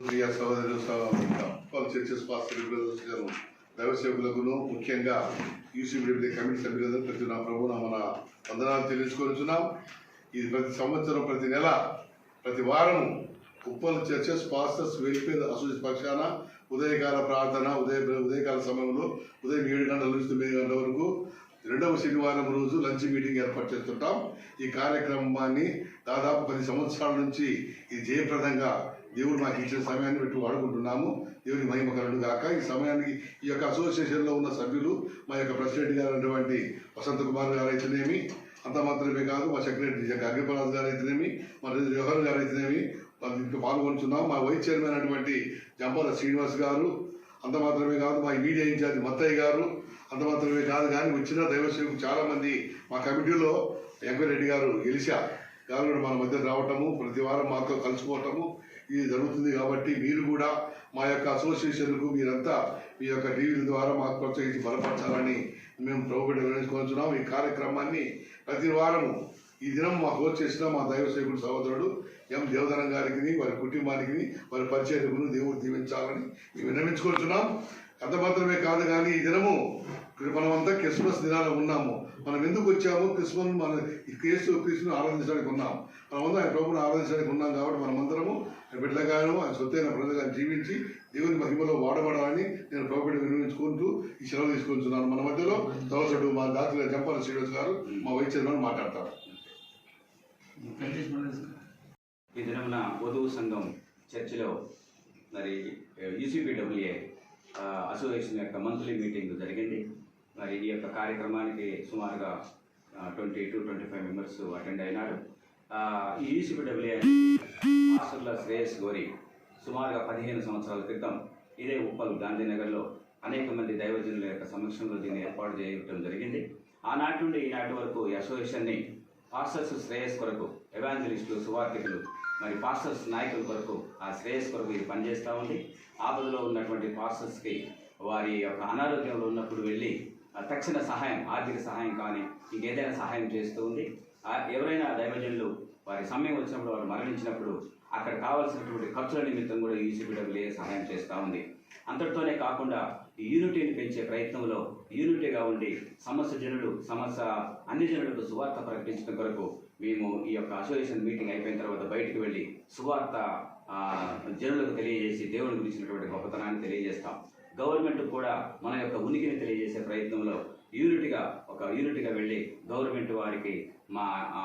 ప్రియ సహోదరు churches pastor గారు దైవ సేవకులకును ముఖ్యంగా యూసీబీ కమిటీ సభ్యులందరూ ప్రతి నా ప్రభు మన వందనాలు తెలుసుకొచ్చున్నాం ఇది ప్రతి సంవత్సరం ప్రతి నెల ప్రతి వారం Uppal churches pastors welfare association పక్షాన ఉదయకాల ప్రార్థన ఉదయ ఉదయకాల సమయంలో ఉదయం ఏడు గంటల నుంచి తొమ్మిది గంటల వరకు రెండవ శనివారం రోజు లంచ్ మీటింగ్ ఏర్పాటు చేస్తుంటాం. ఈ కార్యక్రమాన్ని దాదాపు పది సంవత్సరాల నుంచి ఇది జయప్రదంగా దేవుడు మాకు ఇచ్చిన సమయాన్ని పెట్టి వాడుకుంటున్నాము. దేవుని మహిమ కలుడు గాక. ఈ సమయానికి ఈ యొక్క అసోసియేషన్లో ఉన్న సభ్యులు మా యొక్క ప్రెసిడెంట్ గారు అటువంటి వసంత కుమార్ గారు అయితేనేమి అంత మాత్రమే కాదు మా సెక్రటరీ అగ్రిపరాజ్ గారు అయితేనేమి మా జవహర్ గారు అయితేనేమి వాళ్ళు పాల్గొంటున్నాం మా వైస్ చైర్మన్ అటువంటి జంపాల శ్రీనివాస్ గారు అంత మాత్రమే కాదు మా మీడియా ఇన్ఛార్జ్ మత్తయ్య గారు అంత మాత్రమే కాదు కానీ వచ్చిన దైవ చాలామంది మా కమిటీలో వెంకటరెడ్డి గారు ఎలిషా గారు మన మధ్య రావటము ప్రతి వారం మాతో కలుసుకోవటము ఇది జరుగుతుంది కాబట్టి మీరు కూడా మా యొక్క అసోసియేషన్కు మీరంతా మీ యొక్క టీవీల ద్వారా మాకు ప్రోత్సహించి బలపరచాలని మేము ప్రభుత్వం నిర్వహించుకుంటున్నాం ఈ కార్యక్రమాన్ని ప్రతి వారము ఈ దినం మా మాకు చేసిన మా దైవ సేవకుడు సహోదరుడు ఎం దేవధనం గారికి వారి కుటుంబానికి వారి పరిచయకును దేవుడు దీవించాలని మేము విన్నవించుకుంటున్నాం అంత మాత్రమే కాదు కానీ ఈ దినము మనమంతా క్రిస్మస్ దినాలు ఉన్నాము. మనం ఎందుకు వచ్చాము క్రిస్మస్ మన ఈ క్రీస్తు క్రీస్తుని ఆరాధించడానికి ఉన్నాం. మనమంతా ఆయన ప్రభుని ఆరాధించడానికి ఉన్నాం కాబట్టి మనమందరము ఆయన బిడ్డగాను ఆయన సొత్తైన ప్రజలుగా జీవించి దేవుని మహిమలో వాడబడాలని నేను ప్రభుత్వం వినియోగించుకుంటూ ఈ సెలవు తీసుకుంటున్నాను. మన మధ్యలో తోసడు మా దాతలు జంపాల శ్రీనివాస్ గారు మా వైస్ చైర్మన్ మాట్లాడతారు. ఈ దినమున వధువు సంఘం చర్చిలో మరి యూసీపీడబ్ల్యూఏ అసోసియేషన్ యొక్క మంత్లీ మీటింగ్ జరిగింది. మరి ఈ యొక్క కార్యక్రమానికి సుమారుగా twenty two twenty five members attend అయినారు. ఆ, ఈ యూసీపీడబ్ల్యూఏ మాస్టర్ల శ్రేయస్ గోరి సుమారుగా పదిహేను సంవత్సరాల క్రితం ఇదే ఉప్పల్ గాంధీనగర్లో అనేక మంది దైవజనుల యొక్క సమక్షంలో దీన్ని ఏర్పాటు చేయడం జరిగింది. ఆనాటి నుండి ఈనాటి వరకు ఈ అసోసియేషన్ని పాస్టర్స్ శ్రేయస్ కొరకు ఎవాంజలిస్టులు సువార్థికులు మరి పాస్టర్స్ నాయకుల కొరకు ఆ శ్రేయస్ కొరకు ఇది పనిచేస్తూ ఉంది. ఆపదలో ఉన్నటువంటి పాస్టర్స్కి వారి యొక్క అనారోగ్యంలో ఉన్నప్పుడు వెళ్ళి తక్షణ సహాయం ఆర్థిక సహాయం కానీ ఇంకేదైనా సహాయం చేస్తూ ఉంది ఎవరైనా దైవజనులు వారి సమయం వచ్చినప్పుడు వారు మరణించినప్పుడు అక్కడ కావాల్సినటువంటి ఖర్చుల నిమిత్తం కూడా యూసీపీడబ్ల్యూఏ సహాయం చేస్తూ ఉంది. అంతటితోనే కాకుండా ఈ యూనిటీని పెంచే ప్రయత్నంలో యూనిటీగా ఉండి సమస్య జనులు సమస్య అన్ని జనులకు సువార్త ప్రకటించడం కొరకు మేము ఈ యొక్క అసోసియేషన్ మీటింగ్ అయిపోయిన తర్వాత బయటికి వెళ్ళి సువార్త జనులకు తెలియజేసి దేవుని గురించినటువంటి గొప్పతనాన్ని తెలియజేస్తాం. గవర్నమెంట్ కూడా మన యొక్క ఉనికిని తెలియజేసే ప్రయత్నంలో యూనిట్గా ఒక యూనిట్గా వెళ్ళి గవర్నమెంట్ వారికి మా ఆ,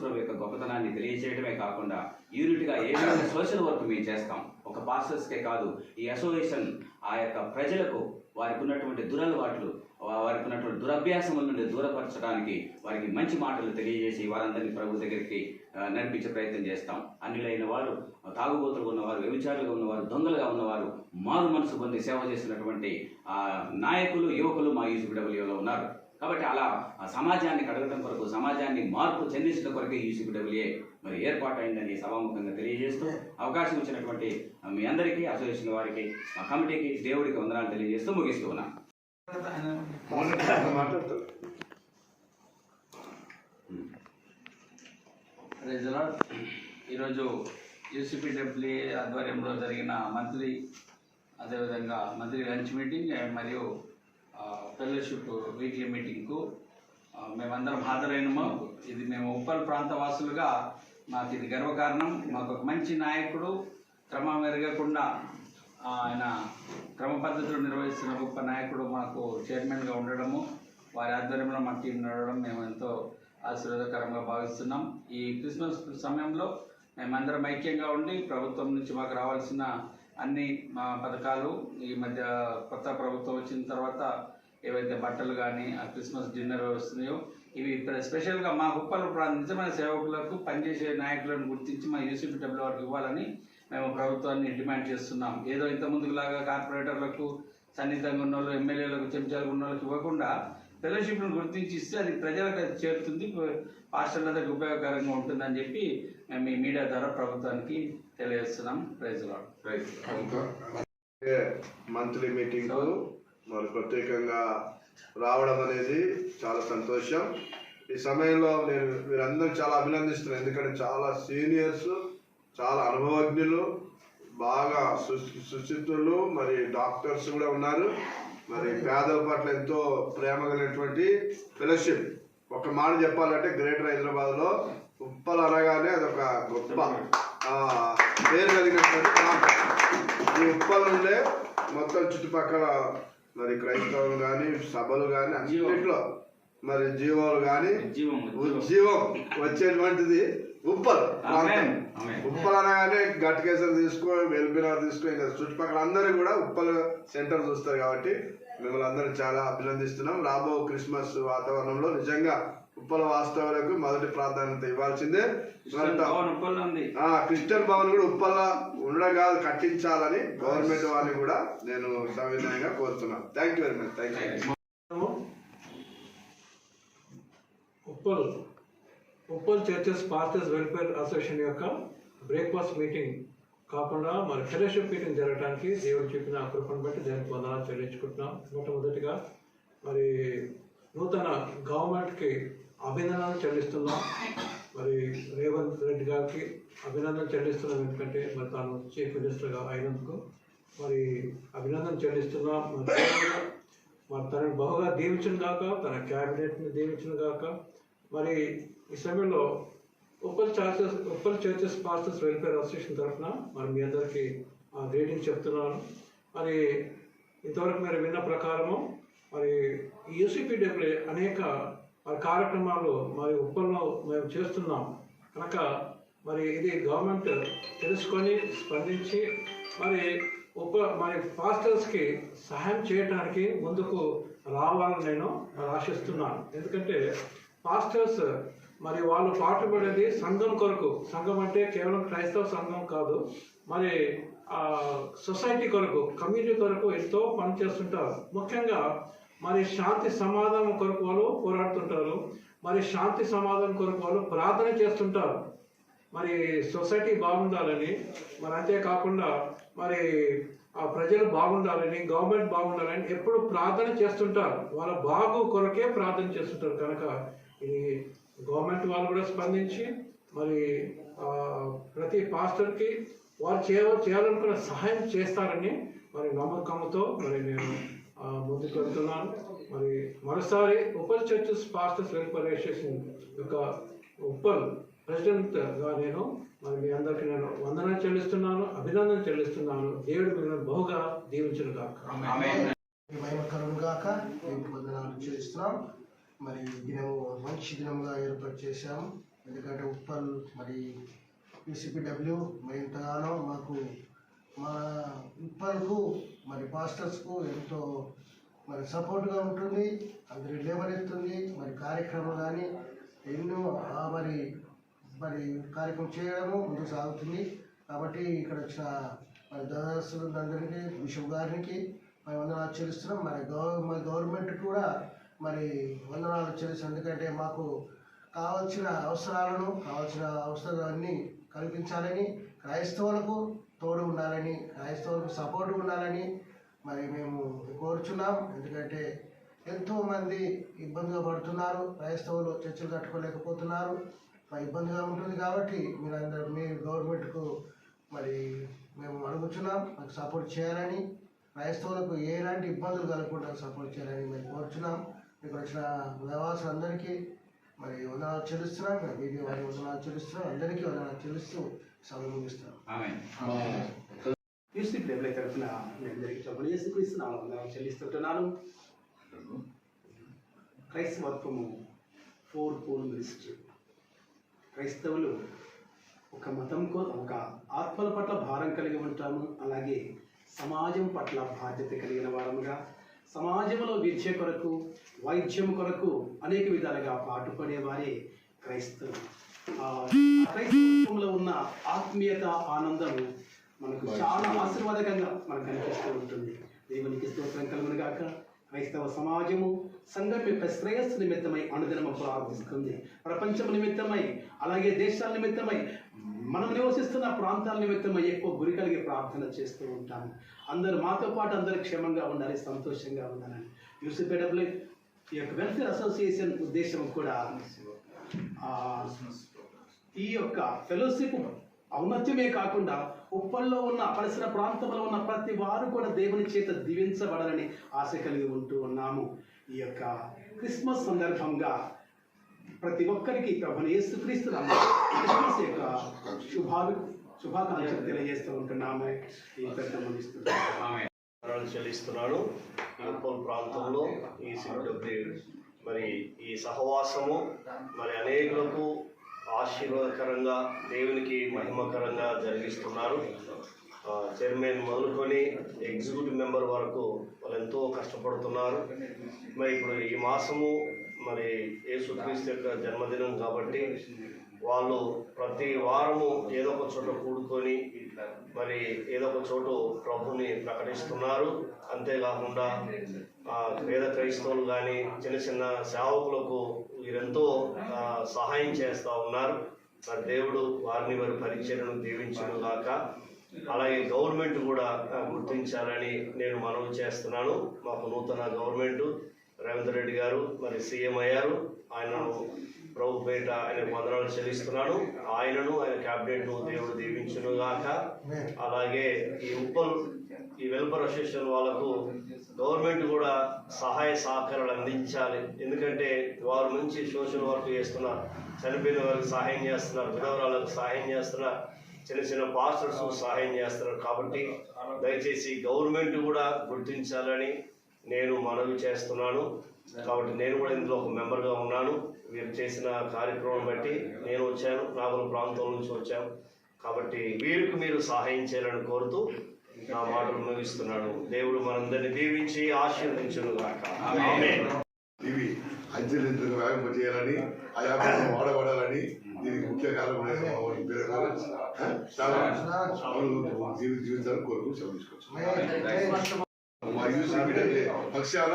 ప్రభు యొక్క గొప్పతనాన్ని తెలియజేయడమే కాకుండా యూనిట్గా ఏదైనా సోషల్ వర్క్ మేము చేస్తాం ఒక పాస్టర్స్కే కాదు ఈ అసోసియేషన్ ఆ యొక్క ప్రజలకు వారికి ఉన్నటువంటి దురలవాట్లు వారికి ఉన్నటువంటి దురభ్యాసముల నుండి దూరపరచడానికి వారికి మంచి మాటలు తెలియజేసి వారందరినీ ప్రభు దగ్గరికి నడిపించే ప్రయత్నం చేస్తాం. అన్నిలైన వారు తాగుబోతులు ఉన్నవారు వ్యభిచారులుగా ఉన్నవారు దొంగలుగా ఉన్నవారు మారు మనసు పొంది సేవ చేసినటువంటి నాయకులు యువకులు మా యూసీపీడబ్ల్యూలో ఉన్నారు. కాబట్టి అలా ఆ సమాజాన్ని కడగటం కొరకు సమాజాన్ని మార్పు చెందించడం కొరకే యూసీపీడబ్ల్యూఏ మరి ఏర్పాటైందని సభాముఖంగా తెలియజేస్తూ అవకాశం ఇచ్చినటువంటి మీ అందరికీ అసోసియేషన్ వారికి మా కమిటీకి దేవుడికి వందనాలు తెలియజేస్తూ ముగిస్తూ ఉన్నాను ఈరోజు యూసీపీడబ్ల్యూఏ ఆధ్వర్యంలో జరిగిన మంత్రి అదేవిధంగా మంత్రి లంచ్ మీటింగ్ అండ్ మరియు ఫెలోషిప్ వీక్లీ మీటింగ్కు మేమందరం హాజరైనము. ఇది మేము ఉప్పల్ ప్రాంత వాసులుగా మాకు ఇది గర్వకారణం. మాకు ఒక మంచి నాయకుడు క్రమం మెరగకుండా ఆయన క్రమ పద్ధతిలో నిర్వహిస్తున్న గొప్ప నాయకుడు మాకు చైర్మన్గా ఉండడము వారి ఆధ్వర్యంలో మా టీం నడవడం మేము ఎంతో ఆశీర్వాదకరంగా భావిస్తున్నాం. ఈ క్రిస్మస్ సమయంలో మేమందరం ఐక్యంగా ఉండి ప్రభుత్వం నుంచి మాకు రావాల్సిన అన్ని మా పథకాలు ఈ మధ్య కొత్త ప్రభుత్వం వచ్చిన తర్వాత ఏవైతే బట్టలు కానీ ఆ క్రిస్మస్ డిన్నర్ వస్తున్నాయో ఇవి స్పెషల్గా మా కుప్పల ప్రాంత నిజమైన సేవకులకు పనిచేసే నాయకులను గుర్తించి మా యూసీపీడబ్ల్యూ వారికి ఇవ్వాలని మేము ప్రభుత్వాన్ని డిమాండ్ చేస్తున్నాం. ఏదో ఇంత ముందులాగా కార్పొరేటర్లకు సన్నిహితంగా ఉన్న వాళ్ళు ఎమ్మెల్యేలకు చెంచాలు ఉన్న వాళ్ళకి ఇవ్వకుండా ఫెలోషిప్ను గుర్తించి ఇస్తే అది ప్రజలకు అది చేరుతుంది పాస్టర్లకు ఉపయోగకరంగా ఉంటుందని చెప్పి మేము ఈ మీడియా ద్వారా ప్రభుత్వానికి తెలియజేస్తున్నాం. ప్రైజ్ మంత్లీ మీటింగ్ మరి ప్రత్యేకంగా రావడం అనేది చాలా సంతోషం. ఈ సమయంలో నేను మీరందరూ చాలా అభినందిస్తున్నాను. ఎందుకంటే చాలా సీనియర్స్ చాలా అనుభవజ్ఞులు బాగా సు- సుశిక్షితులు మరి డాక్టర్స్ కూడా ఉన్నారు. మరి పేదల పట్ల ఎంతో ప్రేమ కలిగినటువంటి ఫెలోషిప్. ఒక మాట చెప్పాలంటే గ్రేటర్ హైదరాబాద్లో ఉప్పల్ అనగానే అదొక గొప్ప పేరు కలిగినటువంటి ఈ ఉప్పల్ నుండే మొత్తం చుట్టుపక్కల మరి క్రైస్తవులు కానీ సభలు కానీ అన్నింటిలో మరి జీవాలు కానీ జీవం ఉద్యోగం వచ్చేటువంటిది ఉప్పల్ ప్రాంతం. ఉప్పల్ అనగానే గట్కేసర్ తీసుకో వెల్బినార్ తీసుకో ఇంకా చుట్టుపక్కల అందరూ కూడా ఉప్పల్ సెంటర్ చూస్తారు కాబట్టి మిమ్మల్ని అందరూ చాలా అభినందిస్తున్నాం. రాబో క్రిస్మస్ వాతావరణంలో నిజంగా ఉప్పల వాస్తవాలకు మొదటి ప్రాధాన్యత ఇవ్వాల్సిందే. క్రిస్టియన్ భవన్ కూడా ఉప్పల్ల ఉండడం కాదు కట్టించాలని గవర్నమెంట్ వారిని కూడా నేను సవినయంగా కోరుతున్నాను. Thank you very much thank you Uppal. Uppal churches pastors welfare association యొక్క బ్రేక్ఫాస్ట్ మీటింగ్ కాకుండా మరి ఫెలోషిప్ మీటింగ్ జరగడానికి దేవుడు చెప్పిన కృపను బట్టి దానికి వందనాలు చెల్లించుకుంటున్నాం. మొట్టమొదటిగా మరి నూతన గవర్నమెంట్కి అభినందనలు చెల్లిస్తున్నాం. మరి రేవంత్ రెడ్డి గారికి అభినందన చెల్లిస్తున్నాం. ఎందుకంటే మరి తాను చీఫ్ మినిస్టర్గా అయినందుకు మరి అభినందన చెల్లిస్తున్నాం. మరి మరి తనని బహుగా దీవించిన గాక తన క్యాబినెట్ని దీవించిన గాక మరి ఈ సమయంలో Uppal churches Uppal churches pastors welfare association తరఫున మరి మీ అందరికీ గ్రీటింగ్ చెప్తున్నాను. మరి ఇంతవరకు మీరు విన్న ప్రకారము మరి యూసీపీడబ్ల్యూ అనేక మరి కార్యక్రమాలు మరి ఉప్పల్లో మేము చేస్తున్నాం. కనుక మరి ఇది గవర్నమెంట్ తెలుసుకొని స్పందించి మరి ఉప మరి పాస్టర్స్కి సహాయం చేయడానికి ముందుకు రావాలని నేను ఆశిస్తున్నాను. ఎందుకంటే పాస్టర్స్ మరి వాళ్ళు పాటుపడేది సంఘం కొరకు. సంఘం అంటే కేవలం క్రైస్తవ సంఘం కాదు. మరి సొసైటీ కొరకు కమ్యూనిటీ కొరకు ఎంతో పని చేస్తుంటారు. ముఖ్యంగా మరి శాంతి సమాధానం కొరకు వాళ్ళు పోరాడుతుంటారు. మరి శాంతి సమాధానం కొరకు వాళ్ళు ప్రార్థన చేస్తుంటారు. మరి సొసైటీ బాగుండాలని మరి అంతేకాకుండా మరి ఆ ప్రజలు బాగుండాలని గవర్నమెంట్ బాగుండాలని ఎప్పుడు ప్రార్థన చేస్తుంటారు. వాళ్ళ బాగు కొరకే ప్రార్థన చేస్తుంటారు. కనుక ఇది గవర్నమెంట్ వాళ్ళు కూడా స్పందించి మరి ఆ, ప్రతి పాస్టర్కి వారు చేయ చేయాలనుకున్న సహాయం చేస్తారని మరి నమ్మకంతో మరి నేను ఆ, ముందుకు వెళ్తున్నాను. మరి మరోసారి Uppal churches pastors welfare association యొక్క ఉప్పల్ ప్రెసిడెంట్గా నేను మరి మీ అందరికీ నేను వందన చెల్లిస్తున్నాను అభినందన చెల్లిస్తున్నాను. దేవుడు మిమ్మల్ని బహుగా దీవించిన కాక వందనాలు చేస్తున్నాం మరి దినము మంచి దినముగా ఏర్పాటు చేశాము ఎందుకంటే ఉప్పల్ మరి యూసిపిడబ్ల్యూ మరి ఎంతగానో మాకు మా ఉప్పల్కు మరి పాస్టర్స్కు ఎంతో మరి సపోర్ట్గా ఉంటుంది. అందరి లేవనెత్తుంది. మరి కార్యక్రమం కానీ ఎన్నో మరి మరి కార్యక్రమం చేయడము ముందుకు సాగుతుంది. కాబట్టి ఇక్కడ వచ్చిన మరి దాదాస్తులందరికీ బిషప్ గారికి మరి వందనాలు ఆచరిస్తున్నాం మరి గవర్ మరి గవర్నమెంట్ కూడా మరి వందనాలు చేసి ఎందుకంటే మాకు కావాల్సిన అవసరాలను కావాల్సిన అవసరాలన్నీ కల్పించాలని క్రైస్తవులకు తోడు ఉండాలని క్రైస్తవులకు సపోర్ట్ ఉండాలని మరి మేము కోరుచున్నాం. ఎందుకంటే ఎంతోమంది ఇబ్బందిగా పడుతున్నారు. క్రైస్తవులు చర్చలు కట్టుకోలేకపోతున్నారు. ఇబ్బందిగా ఉంటుంది కాబట్టి మీరు మీరందరూ మీ గవర్నమెంట్కు మరి మేము అడుగుతున్నాం మాకు సపోర్ట్ చేయాలని క్రైస్తవులకు ఎలాంటి ఇబ్బందులు కలగకుండా సపోర్ట్ చేయాలని మేము కోరుచున్నాం. ఇక్కడ వచ్చిన వ్యవసాయులందరికీ మరి వందనాలు చెల్లిస్తున్నాం వీడియో వారి వందనాలు చెల్లిస్తున్నాం అందరికీ వందనాలు చెల్లిస్తూ సభ ముగిస్తున్నాం. యూసీ తరఫున మీ అందరికీ చెప్పలు యేసుక్రీస్తున్నాను వందనాలు చెల్లిస్తుంటున్నాను. క్రైస్తవత్వము ఫోర్ పోల్ మినిస్ట్రీ. క్రైస్తవులు ఒక మతం కో ఒక ఆత్మల పట్ల భారం కలిగి ఉంటాము అలాగే సమాజం పట్ల బాధ్యత కలిగిన వారముగా సమాజంలో విద్య కొరకు వైద్యం కొరకు అనేక విధాలుగా పాటుపడేవారే క్రైస్తవులు. ఆ క్రైస్తవంలో ఉన్న ఆత్మీయత ఆనందము మనకు చాలా ఆశీర్వాదకంగా మనకు కనిపిస్తూ ఉంటుంది. దేవునికి స్తోత్రం కలుగును గాక. క్రైస్తవ సమాజము సంఘం యొక్క శ్రేయస్సు నిమిత్తమై అనుదినము ప్రార్థిస్తుంది ప్రపంచం నిమిత్తమై అలాగే దేశాల నిమిత్తమై మనం నివసిస్తున్న ప్రాంతాల నిమిత్తం ఎక్కువ గురి కలిగి ప్రార్థన చేస్తూ ఉంటాము. అందరూ మాతో పాటు అందరూ క్షేమంగా ఉండాలి సంతోషంగా ఉండాలని. యూసీపీడబ్ల్యూ ఈ యొక్క వెల్ఫేర్ అసోసియేషన్ ఉద్దేశం కూడా ఈ యొక్క ఫెలోషిప్ ఔన్నత్యమే కాకుండా ఉప్పల్లో ఉన్న పరిసర ప్రాంతంలో ఉన్న ప్రతి వారు కూడా దేవుని చేత దీవించబడాలని ఆశ కలిగి ఉంటూ ఉన్నాము. ఈ యొక్క క్రిస్మస్ సందర్భంగా ప్రతి ఒక్కరికి ప్రభుని యేసుక్రీస్తు క్రిస్మస్ యొక్క శుభావి శుభాకాంక్షలు తెలియజేస్తూ ఉంటున్నాము. ఈ పెద్ద ఆమె చెల్లిస్తున్నాను యూపల్ ప్రాంతంలో ఈ మరి ఈ సహవాసము మరి అనేకులకు ఆశీర్వాదకరంగా దేవునికి మహిమకరంగా జరిగిస్తున్నారు. చైర్మన్ మొదలుకొని ఎగ్జిక్యూటివ్ మెంబర్ వరకు వాళ్ళు ఎంతో కష్టపడుతున్నారు. మరి ఇప్పుడు ఈ మాసము మరి యేసుక్రీస్తు యొక్క జన్మదినం కాబట్టి వాళ్ళు ప్రతి వారము ఏదో ఒక చోట కూడుకొని మరి ఏదో ఒక చోటు ప్రభుని ప్రకటిస్తున్నారు. అంతేకాకుండా ఆ, పేద క్రైస్తవులు కానీ చిన్న చిన్న సేవకులకు వీరెంతో సహాయం చేస్తూ ఉన్నారు. మరి దేవుడు వారిని వారి పరిచయను దీవించను గాక. అలాగే గవర్నమెంట్ కూడా గుర్తించాలని నేను మనవి చేస్తున్నాను. మాకు నూతన గవర్నమెంట్ రేవంత్ రెడ్డి గారు మరి సీఎం అయ్యారు. ఆయనను ప్రభు పేట ఆయన వందనాలు చెల్లిస్తున్నాను ఆయనను ఆయన క్యాబినెట్ను దేవుడు దీవించును గాక అలాగే ఈ ఉప్పల్ ఈ వెల్ఫేర్ అసోసియేషన్ వాళ్ళకు గవర్నమెంట్ కూడా సహాయ సహకారాలు అందించాలి. ఎందుకంటే వారు మంచి సోషల్ వర్క్ చేస్తున్నారు చనిపోయిన వారికి సహాయం చేస్తున్నారు విధవరాలకు సహాయం చేస్తున్నారు చిన్న చిన్న పాస్టర్స్ సహాయం చేస్తున్నారు. కాబట్టి దయచేసి గవర్నమెంట్ కూడా గుర్తించాలని నేను మనవి చేస్తున్నాను. కాబట్టి నేను కూడా ఇందులో ఒక మెంబర్గా ఉన్నాను. వీరు చేసిన కార్యక్రమం బట్టి నేను వచ్చాను. నాగల ప్రాంతం నుంచి వచ్చాను కాబట్టి వీరికి మీరు సహాయం చేయాలని కోరుతూ నా మాటలు ముగిస్తున్నాను. దేవుడు మనందరినీ దీవించి ఆశీర్వదించును గాక ఆమేన్. ఇవి అంచెలింతగా వ్యాపింప చేయాలని ఆ వ్యాపారం వాడబడాలని దీనికి ముఖ్య కారణం చాలా జీవిత జీవితాన్ని కోరుకు శ్రమించుకోవచ్చు. మా యూసీపీడబ్ల్యూ పక్షాన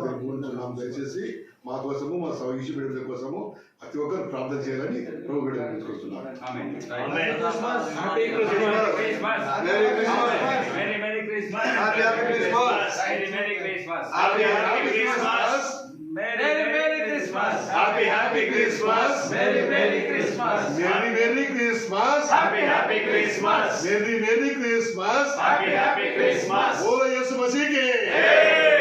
తెలుపుకుంటున్నాం దయచేసి మా కోసము మా యూసీపీడబ్ల్యూ కోసము ప్రతి ఒక్కరు ప్రార్థన చేయాలని ప్రభు బిడ్డ తీసుకొస్తున్నాం Christmas. Very very Christmas merry merry Christmas Happy, happy Christmas. Merry merry Christmas Happy, happy Christmas. ఓ యేసు మసీకి Hey!